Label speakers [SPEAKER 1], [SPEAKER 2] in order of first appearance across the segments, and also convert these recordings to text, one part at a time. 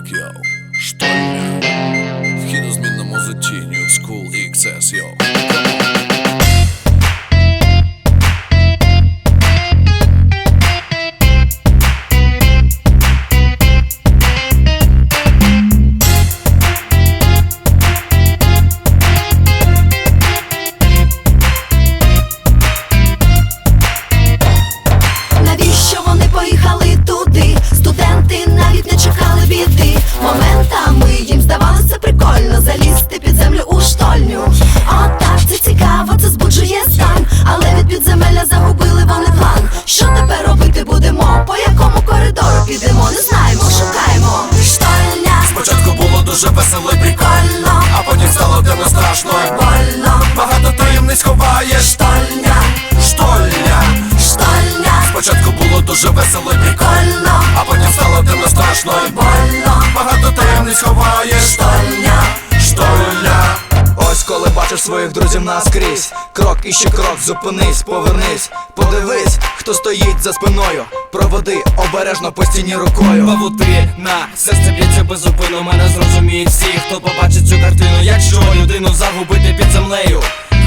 [SPEAKER 1] трек, йоу Штольня. Вхід змінному зутті School XS, йоу весело і
[SPEAKER 2] прикольно,
[SPEAKER 1] А потім стало темно страшно. І
[SPEAKER 2] больно.
[SPEAKER 1] Багато таємниць ховаєш.
[SPEAKER 2] Штольня,
[SPEAKER 1] Штольня.
[SPEAKER 2] Штольня,
[SPEAKER 1] Спочатку було дуже весело і
[SPEAKER 2] прикольно,
[SPEAKER 1] А потім стало темно страшно. І
[SPEAKER 2] больно.
[SPEAKER 1] Багато таємниць ховаєш.
[SPEAKER 2] Штольня.
[SPEAKER 1] Штольня.
[SPEAKER 3] Ось коли бачиш своїх друзів наскрізь Крок і ще крок, зупинись, повернись, подивись, хто стоїть за спиною. Проводи обережно по стіні рукою.
[SPEAKER 4] Павутина, серце б'ється безупинно, мене зрозуміють всі, хто побачить цю картину, якщо людину загубити під землею.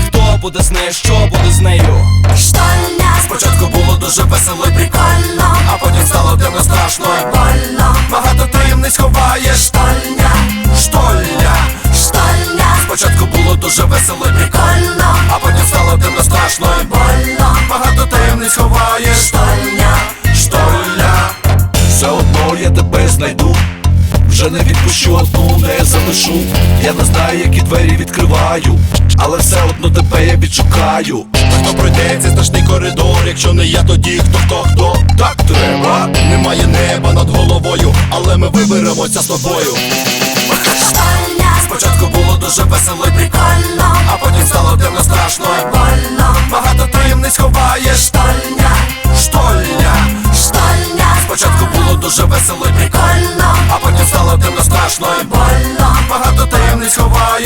[SPEAKER 4] Хто буде з нею, що буде з нею?
[SPEAKER 2] Штольня,
[SPEAKER 1] Спочатку було дуже весело і
[SPEAKER 2] прикольно,
[SPEAKER 1] А потім стало темно страшно і
[SPEAKER 2] больно.
[SPEAKER 1] Багато таємниць ховаєш
[SPEAKER 2] Штольня,
[SPEAKER 1] Штольня
[SPEAKER 2] штольня,
[SPEAKER 1] Спочатку було дуже весело і
[SPEAKER 2] прикольно,
[SPEAKER 1] не Я не знаю, які двері відкриваю Але все одно тебе я відшукаю. Хто пройде цей страшний коридор, якщо не я, тоді хто хто хто? Так треба. Немає неба над головою, але ми виберемося з тобою. Спочатку було дуже весело і
[SPEAKER 2] прикольно,
[SPEAKER 1] А потім стало темно страшно і
[SPEAKER 2] больно.
[SPEAKER 1] Багато таємниць ховаєш.
[SPEAKER 2] Штольня,
[SPEAKER 1] Штольня.
[SPEAKER 2] Штольня,
[SPEAKER 1] Спочатку було дуже весело і
[SPEAKER 2] прикольно,
[SPEAKER 1] А потім стало темно страшно і
[SPEAKER 2] больно.
[SPEAKER 1] Багато таємниць ховаєш